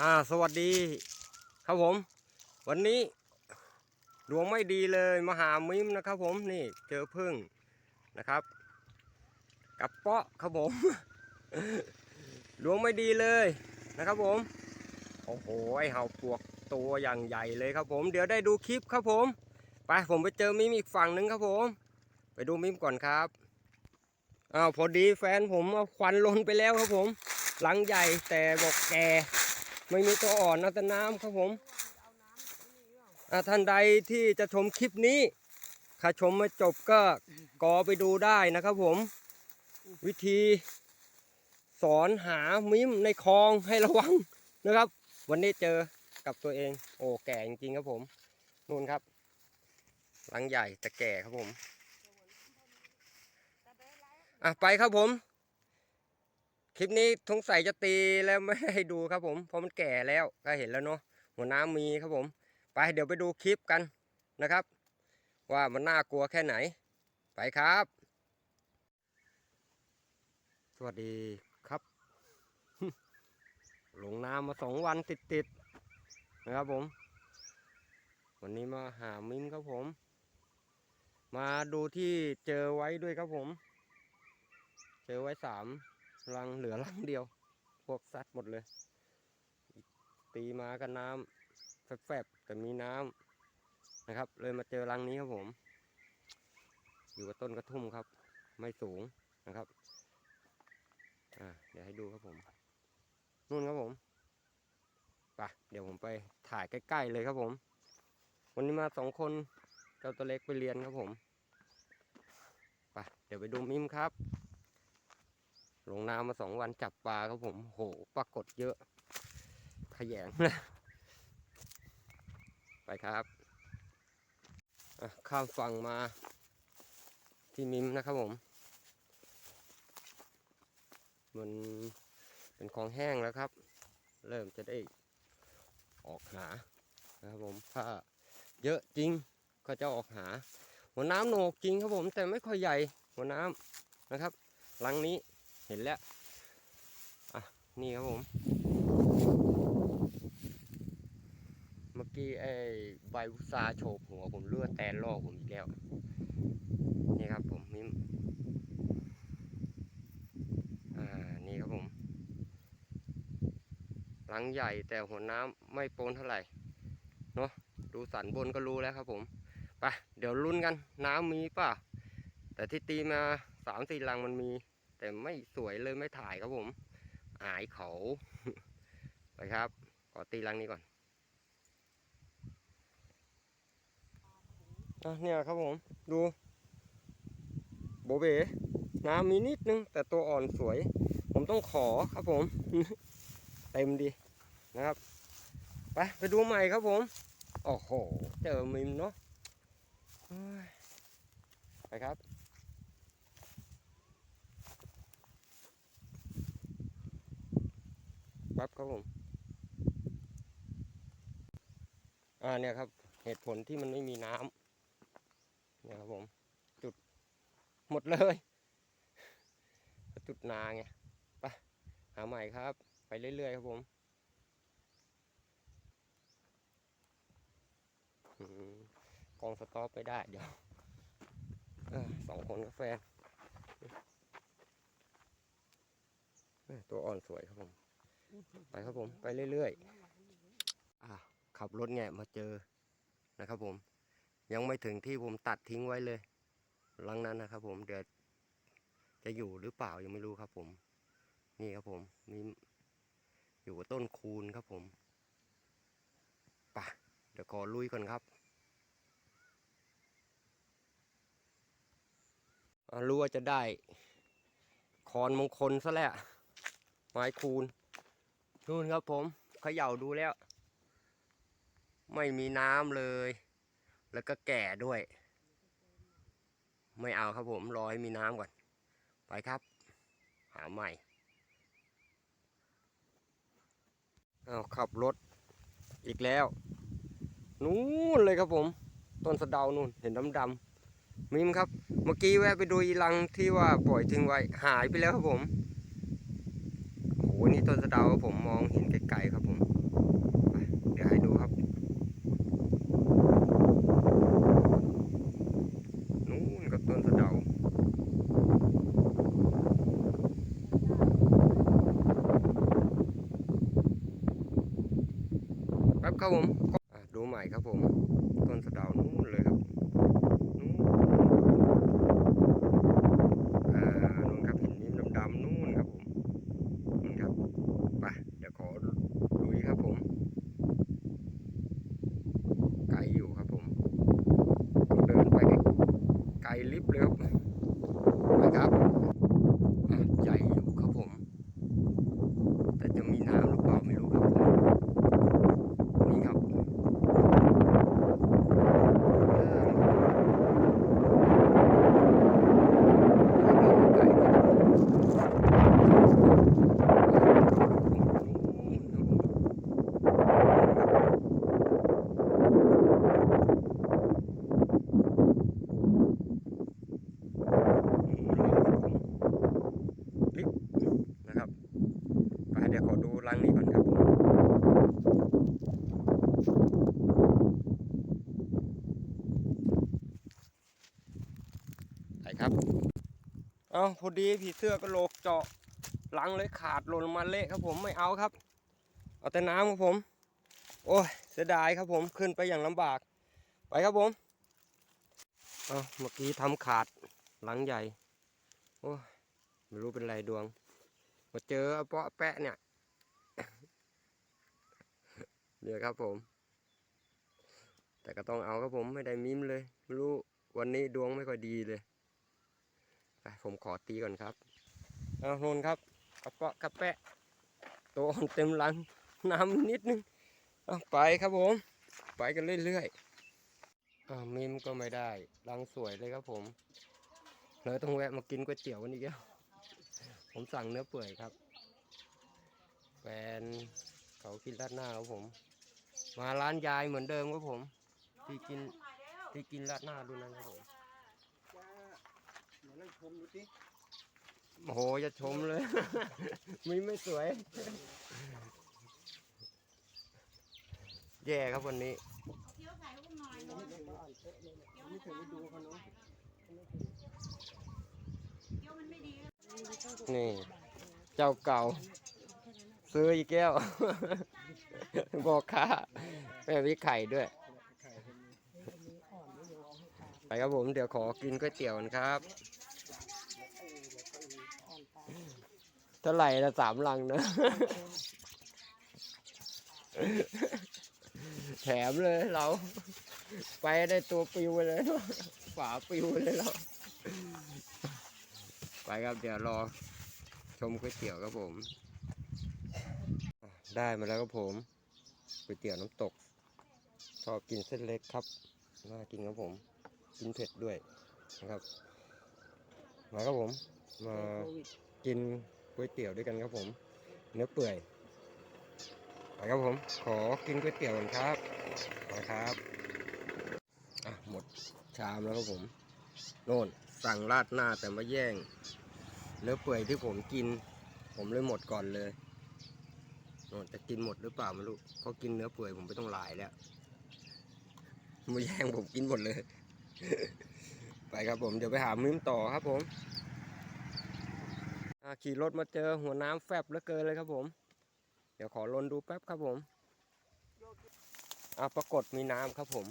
อ่าสวัสดีครับผม วันนี้ดวงไม่ดีเลยมาหามิมนะครับผมนี่เจอพึ่งนะครับ กับเปาะครับผม ดวงไม่ดีเลยนะครับผม โอ้โหไอเห่าปวกตัวอย่างใหญ่เลยครับผม เดี๋ยวได้ดูคลิปครับผม ไปผมไปเจอมิมอีกฝั่งหนึ่งครับผม ไปดูมิมก่อนครับอ้าวพอดีแฟนผมเอาควันลนไปแล้วครับผม หลังใหญ่แต่บอกแก ไม่มีตัวอ่อนนะแต่น้ำครับผมท่านใดที่จะชมคลิปนี้ถ้าชมไม่จบก็กอไปดูได้นะครับผม วิธีสอนหามิมในคลองให้ระวังนะครับ วันนี้เจอกับตัวเอง โอ้แก่จริงครับผมนู่นครับหลังใหญ่แต่แก่ครับผมอะไปครับผม คลิปนี้สงสัยจะตีแล้วไม่ให้ดูครับผม เพราะมันแก่แล้วก็เห็นแล้วเนาะหัวน้ำมีครับผม ไปเดี๋ยวไปดูคลิปกันนะครับ ว่ามันน่ากลัวแค่ไหน ไปครับ สวัสดีครับ หลงน้ำมาสองวันติดๆนะครับผม วันนี้มาหามิ้นครับผม มาดูที่เจอไว้ด้วยครับผม เจอไว้สาม รังเหลือรังเดียว พวกสัตว์หมดเลย ตีมากับน้ำแฟบๆแต่มีน้ำนะครับ เลยมาเจอรังนี้ครับผม อยู่กับต้นกระทุ่มครับ ไม่สูงนะครับ อ่า เดี๋ยวให้ดูครับผม นู่นครับผมไปเดี๋ยวผมไปถ่ายใกล้ๆเลยครับผม วันนี้มาสองคนเจ้าตัวเล็กไปเรียนครับผมไปเดี๋ยวไปดูมิมครับ ลงน้ำมาสองวันจับปลาครับผมโหปรากฏเยอะ ขยงนะไปครับข้ามฝั่งมาที่มิมนะครับผม มันเป็นของแห้งแล้วครับ เริ่มจะได้ออกหานะครับผมถ้าเยอะจริงก็จะออกหา หัวน้ำโหนกจริงครับผม แต่ไม่ค่อยใหญ่หัวน้ำนะครับลังนี้ เห็นแล้ว อะ นี่ครับผม เมื่อกี้ไอ้ใบวุซาโฉบหัวผมเลือดแตนลอกผมอีกแล้ว นี่ครับผมมิมอ่า นี่ครับผม หลังใหญ่แต่หัวน้ำไม่โปนเท่าไหร่ เนาะดูสันบนก็รู้แล้วครับผม ไป เดี๋ยวลุ้นกัน น้ำมีป่ะ แต่ที่ตีมาสามสี่ลังมันมี แต่ไม่สวยเลยไม่ถ่ายครับผมอายเขาไปครับขอตีรังนี้ก่อนอะเนี่ยครับผม ดู โบเบน้ำมีนิดนึง แต่ตัวอ่อนสวย ผมต้องขอครับผม เต็มดีนะครับ ไปไปดูใหม่ครับผม โอ้โห เจอมิมเนาะไปครับ ปั๊บครับผม อ่าเนี่ยครับ เหตุผลที่มันไม่มีน้ำเนี่ยครับผม จุดหมดเลยจุดนาไงไปหาใหม่ครับ ไปเรื่อยๆครับผมกองสต็อปไม่ได้เดี๋ยวอสองคนกาแฟตัวอ่อนสวยครับผม ไปครับผมไปเรื่อยๆอะขับรถแงะมาเจอนะครับผม ยังไม่ถึงที่ผมตัดทิ้งไว้เลยหลังนั้นนะครับ ผมเดี๋ยวจะอยู่หรือเปล่ายังไม่รู้ครับ ผม นี่ครับผมมีอยู่กับต้นคูณครับผมปะเดี๋ยวขอลุยก่อนครับรู้ว่าจะได้คอนมงคลซะแล้วไม้คูณ นู่นครับผมเขย่าดูแล้ว ไม่มีน้ำเลย แล้วก็แก่ด้วย ไม่เอาครับผมรอให้มีน้ำก่อน ไปครับ หาใหม่เอาขับรถอีกแล้ว นู่นเลยครับผม ต้นสะเดานู่นเห็นดำๆมิมครับ เมื่อกี้แวะไปดูอีลังที่ว่าปล่อยทิ้งไว้หายไปแล้วครับผม นี้ต้นสะเดาผมมองเห็นไกลๆครับผมเดี๋ยวให้ดูครับนู่นกับต้นสะเดาครับครับผม เอาพอดีผีเสื้อกระโหลกเจาะหลังเลยขาดหล่นมาเละครับผมไม่เอาครับ เอาแต่น้ำครับผม โอ้ยเสียดายครับผมขึ้นไปอย่างลำบาก ไปครับผมเอาเมื่อกี้ทำขาดหลังใหญ่ โอ้ยไม่รู้เป็นไรดวง มาเจอเปาะแปะเนี่ยเนี่ยครับผม แต่ก็ต้องเอาครับผมไม่ได้มิมเลย ไม่รู้วันนี้ดวงไม่ค่อยดีเลย ไปผมขอตีก่อนครับเอาโนนครับกระเปาะกระแปะตัวอ่อนเต็มหลังน้ำนิดนึงเอาไปครับผม ไปกันเรื่อยๆอ่ามิมก็ไม่ได้รังสวยเลยครับผมเลยต้องแวะมากินก๋วยเตี๋ยววันนี้แก้วผมสั่งเนื้อเปื่อยครับแฟนเขากินราดหน้าครับผม มาร้านยายเหมือนเดิมครับผม ที่กินที่กินราดหน้าดูนะครับผม มดูสิโอ้โหจะชมเลยมีไม่สวย แย่ครับวันนี้เคี้ยวใส่ลูกหน่อยยังเนาะไม่ถึงมาอ่านเป๊ะเลยเนี่ยยังไม่ถึงฤดูเขาเนาะเคี้ยวมันไม่ดีนี่ เจ้าเก่า ซื้ออีกแก้ว บอกค่าแม่มีไข่ด้วย ไข่เป็นอ่อนไม่ยอมให้ขาดไปครับผมเดี๋ยวขอกินก๋วยเตี๋ยวกันครับ เท่าไหร่ละสามลังนะ แถมเลยเรา ไปได้ตัวปิวไปเลยฝาปิวเลยเรา ไปครับเดี๋ยวรอ ชมก๋วยเตี๋ยวครับผม ได้มาแล้วครับผมก๋วยเตี๋ยวน้ำตก ชอบกินเส้นเล็กครับ น่ากินครับผม กินเผ็ดด้วยนะครับ มาครับผม มา กินก๋วยเตี๋ยวด้วยกันครับผม เนื้อเปื่อยไปครับผม ขอกินก๋วยเตี๋ยวกันครับมาครับอะหมดชามแล้วครับผมโน่นสั่งราดหน้าแต่มาแย่ง เนื้อเปื่อยที่ผมกิน ผมเลยหมดก่อนเลยโน่นจะกินหมดหรือเปล่าไม่รู้เพราะกินเนื้อเปื่อยผมไปต้องหลายแล้วมาแย่งผมกินหมดเลย ไปครับผมเดี๋ยวไปหามิ้มต่อครับผม ขี่รถมาเจอหัวน้ำแฟบเหลือเกินเลยครับผม เดี๋ยวขอลนดูแป๊บครับผมอาปรากฏมีน้ำครับผม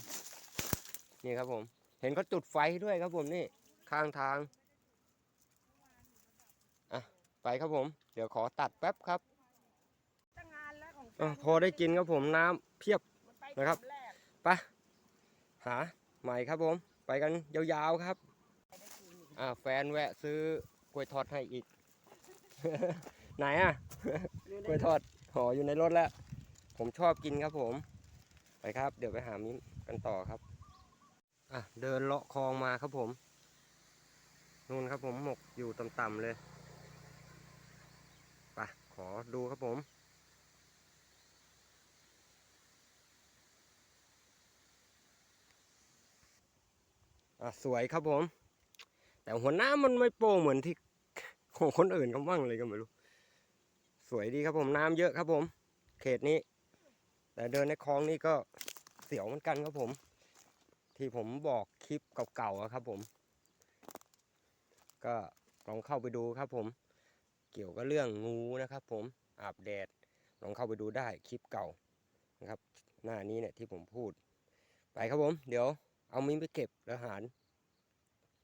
นี่ครับผม เห็นเขาจุดไฟด้วยครับผมนี่ข้างทางอะไปครับผม เดี๋ยวขอตัดแป๊บครับอพอได้กินครับผมน้ำเพียบนะครับไปหาใหม่ครับผม ไปกันยาวๆครับ อ่าแฟนแวะซื้อกล้วยทอดให้อีก ไหนอะกล้วยทอดห่ออยู่ในรถแล้ว ผมชอบกินครับผม ไปครับ เดี๋ยวไปหามิ้มกันต่อครับ อะ เดินเลาะคลองมาครับผมนู่นครับผมหมกอยู่ต่ำๆเลยไปขอดูครับผม อะ สวยครับผม แต่หัวหน้ามันไม่โปร่งเหมือนที่ ของคนอื่นเขาบ้างเลยก็ไม่รู้ สวยดีครับผมน้ำเยอะครับผม เขตนี้ แต่เดินในคลองนี่ก็เสียวเหมือนกันครับผม ที่ผมบอกคลิปเก่าๆครับผม ก็ลองเข้าไปดูครับผม เกี่ยวกับเรื่องงูนะครับผมอาบแดดลองเข้าไปดูได้คลิปเก่านะครับ หน้านี้เนี่ยที่ผมพูด ไปครับผม เดี๋ยวเอามิ้นไปเก็บแล้วหาร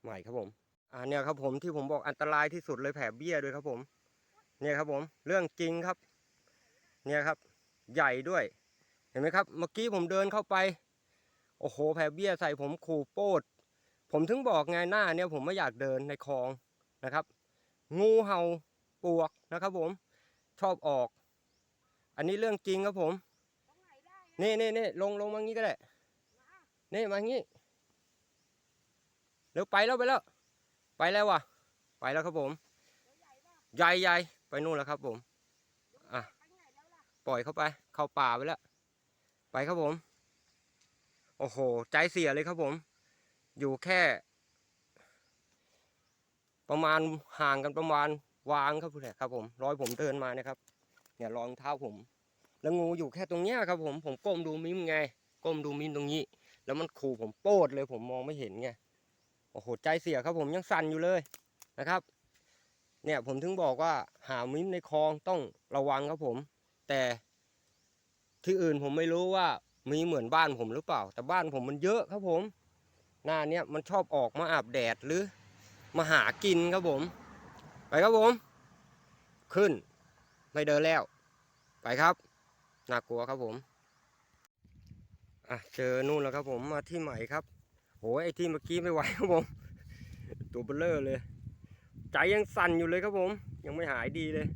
ใหม่ครับผม อ่าเนี่ยครับผมที่ผมบอกอันตรายที่สุดเลยแผลเบี้ยด้วยครับผม เนี่ยครับผมเรื่องจริงครับ เนี่ยครับ ใหญ่ด้วย เห็นไหมครับ เมื่อกี้ผมเดินเข้าไป โอ้โห แผลเบี้ยใส่ผมขู่โปด ผมถึงบอกไงหน้าเนี่ยผมไม่อยากเดินในคลองนะครับ งูเห่าปวกนะครับ ผมชอบออก อันนี้เรื่องจริงครับผมตรงไหนได้อะนี่นี่นี่ลงลงมางี้ก็ได้นี่มางี้เร็วไปแล้วไปแล้ว ไปแล้วว่ะไปแล้วครับผม ใหญ่ใหญ่ไปนู่นแล้วครับผมอะปล่อยเข้าไป เข้าป่าไปแล้ว ไปครับผม โอ้โห ใจเสียเลยครับผม อยู่แค่ ประมาณห่างกันประมาณวางครับเนี่ครับผมรอยผมเดินมานี่ยครับ เนี่ยรองเท้าผม แล้วงูอยู่แค่ตรงเนี้ยครับผมผมก้มดูมิมไง ก้มดูมิมตรงนี้ แล้วมันขู่ผมโปดเลยผมมองไม่เห็นไง โอ้โหใจเสียครับผมยังสั่นอยู่เลยนะครับ เนี่ยผมถึงบอกว่าหามิ้มในคลองต้องระวังครับผม แต่ที่อื่นผมไม่รู้ว่ามีเหมือนบ้านผมหรือเปล่า แต่บ้านผมมันเยอะครับผม หน้าเนี้ยมันชอบออกมาอาบแดดหรือ มาหากินครับผม ไปครับผม ขึ้น ไม่เดินแล้ว ไปครับน่ากลัวครับผมอะเจอนู่นแล้วครับผมมาที่ใหม่ครับ โหไอ้ที่เมื่อกี้ไม่ไหวครับผม ตัวเบลเลอร์เลย ใจยังสั่นอยู่เลยครับผม ยังไม่หายดีเลย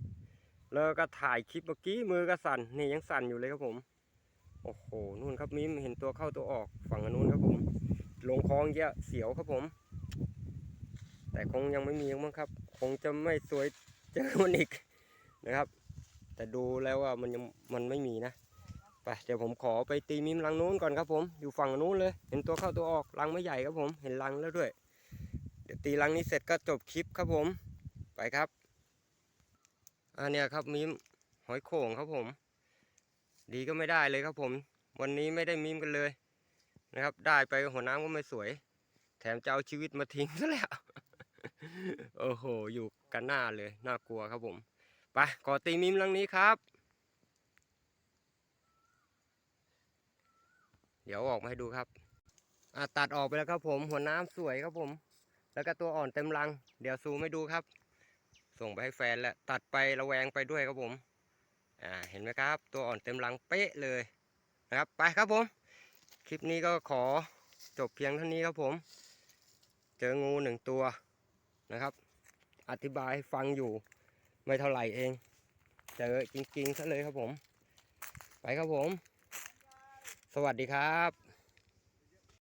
แล้วก็ถ่ายคลิปเมื่อกี้มือก็สั่นนี่ยังสั่นอยู่เลยครับผม โอ้โหนู่นครับมิมเห็นตัวเข้าตัวออกฝั่งอันนู้นครับผมลงคลองเยอะเสียวครับผม แต่คงยังไม่มีมั้งครับ คงจะไม่สวยเจอมันอีกนะครับ แต่ดูแล้วว่ามันยังมันไม่มีนะ ไปเดี๋ยวผมขอไปตีมิมรังนู้นก่อนครับผมอยู่ฝั่งนู้นเลย เห็นตัวเข้าตัวออกรังไม่ใหญ่ครับผมเห็นรังแล้วด้วย เดี๋ยวตีรังนี้เสร็จก็จบคลิปครับผมไปครับอันเนี้ยครับมิมหอยโข่งครับผม ดีก็ไม่ได้เลยครับผม วันนี้ไม่ได้มิมกันเลยนะครับ ได้ไปหัวน้ำก็ไม่สวย แถมจะเอาชีวิตมาทิ้งซะแล้วโอ้โห อยู่กันหน้าเลย น่ากลัวครับผม ไป ขอตีมิมลังนี้ครับ เดี๋ยวออกมาให้ดูครับอะตัดออกไปแล้วครับผม หัวน้ำสวยครับผม แล้วก็ตัวอ่อนเต็มรัง เดี๋ยวซูมให้ดูครับ ส่งไปให้แฟนแล้วตัดไประแวงไปด้วยครับผมอ่าเห็นไหมครับ ตัวอ่อนเต็มรังเป๊ะเลยนะครับไปครับผม คลิปนี้ก็ขอจบเพียงเท่านี้ครับผม เจองูหนึ่งตัวนะครับ อธิบายฟังอยู่ไม่เท่าไหร่เอง เจอจริงๆซะเลยครับผม ไปครับผม สวัสดีครับ